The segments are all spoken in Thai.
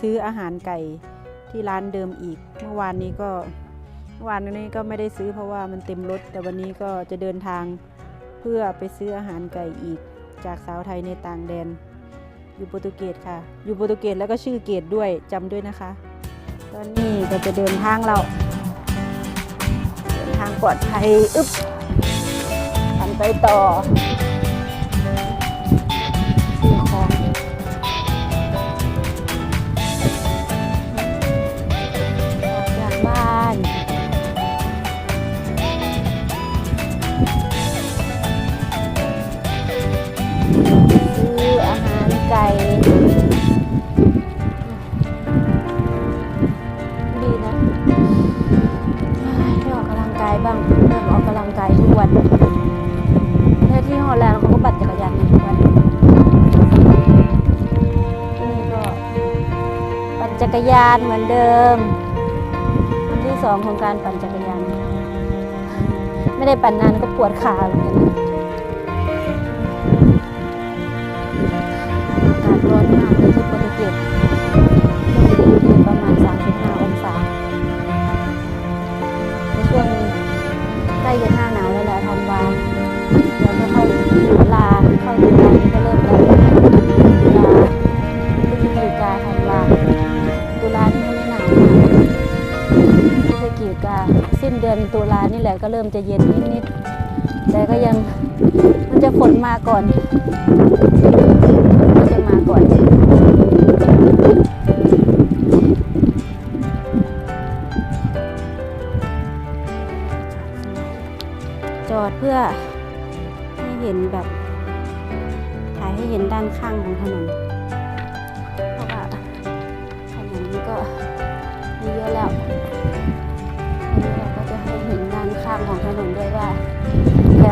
ซื้ออาหารไก่ที่ร้านเดิมอีก เมื่อวานนี้ก็เมื่อวานนี้ก็ไม่ได้ซื้อเพราะว่ามันเต็มรถ แต่วันนี้ก็จะเดินทางเพื่อไปซื้ออาหารไก่อีก จากสาวไทยในต่างแดน อยู่โปรตุเกสค่ะ อยู่โปรตุเกสแล้วก็ชื่อเกตด้วยจำด้วยนะคะ ตอนนี้ก็จะเดินทางเราเดินทางปลอดภัยอึ๊บทันไปต่อ ฮอลแลนด์เขาก็ปั่นจักรยานกันทุกวันนี่ก็ปั่นจักรยานเหมือนเดิมวันที่สองของการปั่นจักรยาน ไม่ได้ปั่นนานก็ปวดขาเหมือนกัน พฤศจิกาสิ้นเดือนตุลานี่แหละก็เริ่มจะเย็นนิดๆแต่ก็ยังมันจะฝนมาก่อนมันจะมาก่อนจอดเพื่อให้เห็นแบบถ่ายให้เห็นด้านข้างของถนนเพราะว่าถนนนี้ก็มีเยอะแล้ว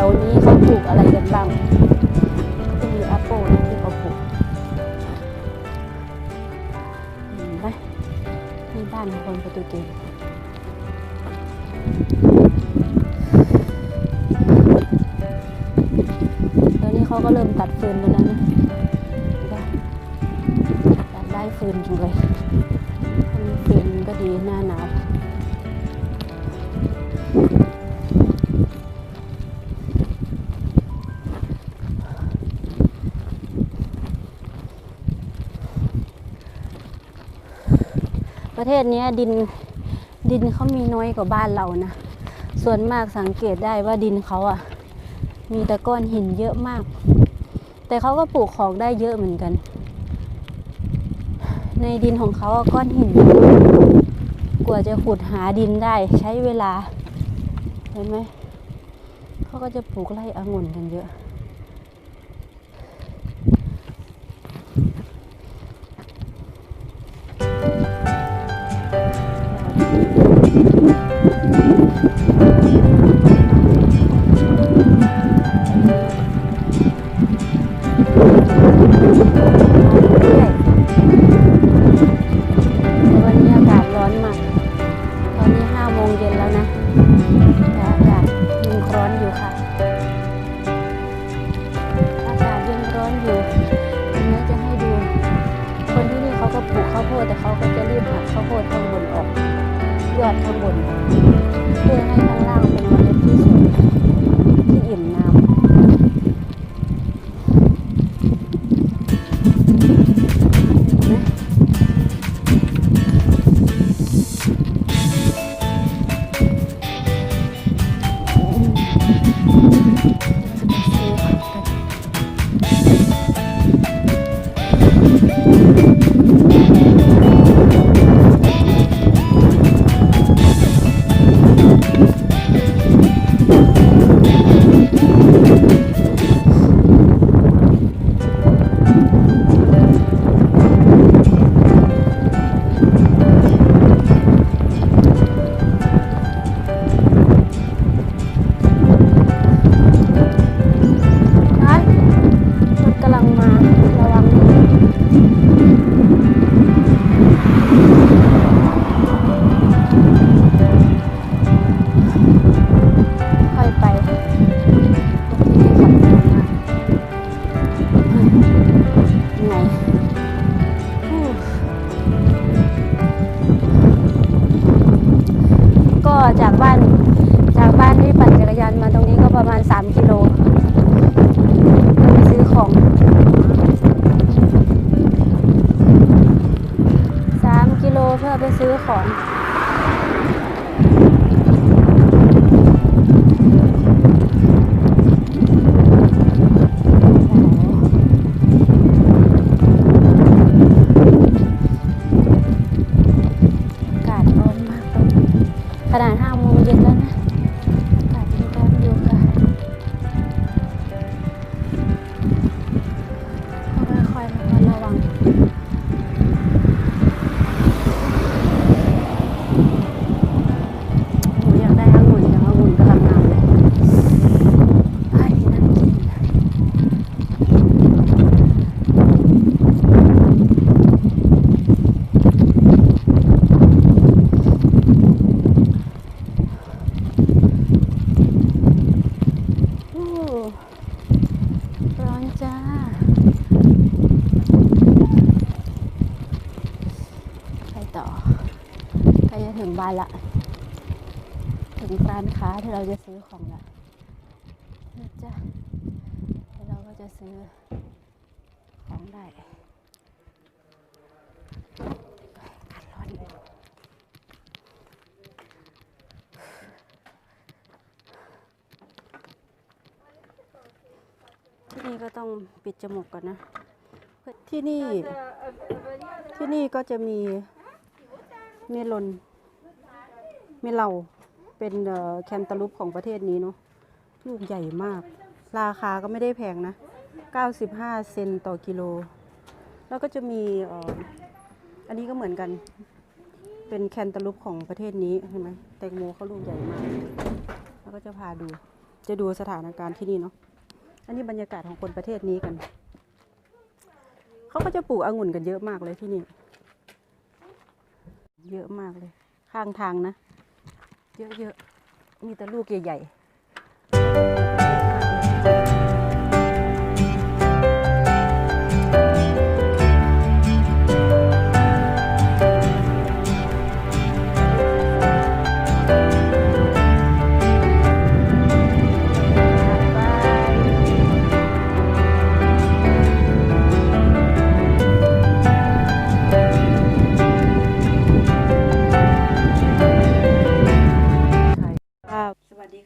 วนี้เขาปลูกอะไรกันบ้างก็จะมีแอปเปิลที่เขาปลูกเห็นไหมนี่บ้านของคนโปรตุเกสตอนนี้เขาก็เริ่มตัดฟืนกันแล้วนะตัดได้ฟืนจริงเลยฟืนก็ดีหน้าหนาว ประเทศนี้ดินดินเขามีน้อยกว่าบ้านเรานะ ส่วนมากสังเกตได้ว่าดินเขาอะมีต่ก้อนหินเยอะมาก แต่เขาก็ปลูกของได้เยอะเหมือนกัน ในดินของเขาอะก้อนหิน กว่าจะขุดหาดินได้ใช้เวลา เห็นไหม เขาก็จะปลูกไร่องุ่นกันเยอะ อากาศยังร้อนอยู่ค่ะ อากาศยังร้อนอยู่อันนี้จะให้ดู คนที่นี่เขาก็ปลูกข้าวโพดแต่เขาก็จะรีบหักข้าวโพดข้างบนออก ยอดข้างบนเพื่อให้ข้างล่าง ของขนาดห้าโมงเย็นแล้วนะานละ ถึงร้านค้าที่เราจะซื้อของละนะจ๊ะแล้วเราก็จะซื้อของได้กาศร้อนที่นี่ก็ต้องปิดจมูกก่อนนะ ที่นี่ที่นี่ก็จะมีเมลอน เมลาเป็นแคนตาลูปของประเทศนี้เนาะลูกใหญ่มาก ราคาก็ไม่ได้แพงนะ 95 เซนต์ต่อกิโล แล้วก็จะมีอันนี้ก็เหมือนกัน เป็นแคนตาลูปของประเทศนี้เห็นไหมแตงโมเขาลูกใหญ่มาก แล้วก็จะพาดู จะดูสถานการณ์ที่นี่เนาะ อันนี้บรรยากาศของคนประเทศนี้กัน เขาก็จะปลูกองุ่นกันเยอะมากเลยที่นี่ เยอะมากเลย ข้างทางนะ เยอะๆ มีแต่ลูกใหญ่ๆ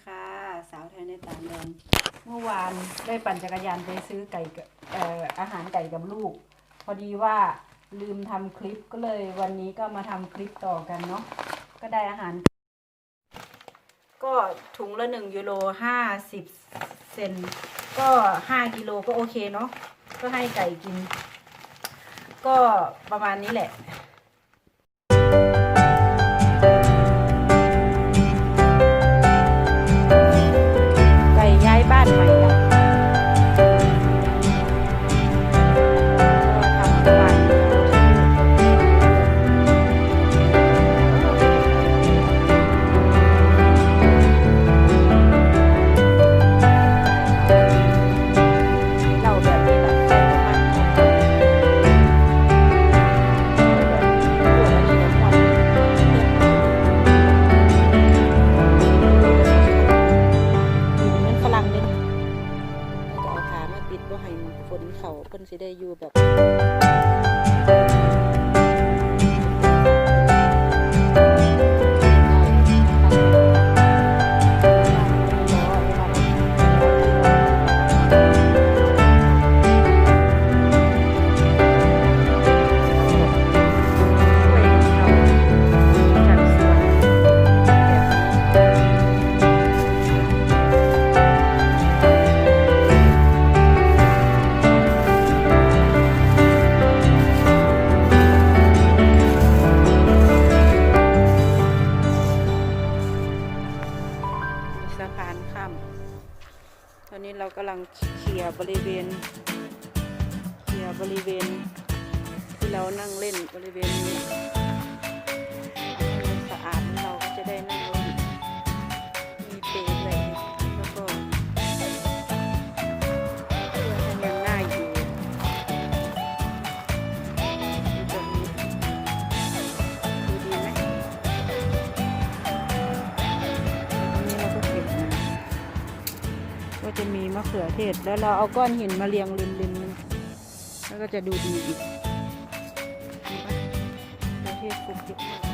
ค่ะ สาวไทยในต่างแดนเมื่อวานได้ปั่นจักรยานไปซื้อไก่กับเอ่ออาหารไก่กับลูก พอดีว่าลืมทำคลิปก็เลยวันนี้ก็มาทำคลิปต่อกันเนาะก็ได้อาหาร ก็ถุงละหนึ่งยูโรห้าสิบเซนก็ห้ากิโลก็โอเคเนาะก็ให้ไก่กิน ก็ประมาณนี้แหละะเขือเทศ แล้วเราเอาก้อนหินมาเรียงริมๆมันแล้วก็จะดูดีอีกเห็นปะมะเขือเทศปลูกเยอะมาก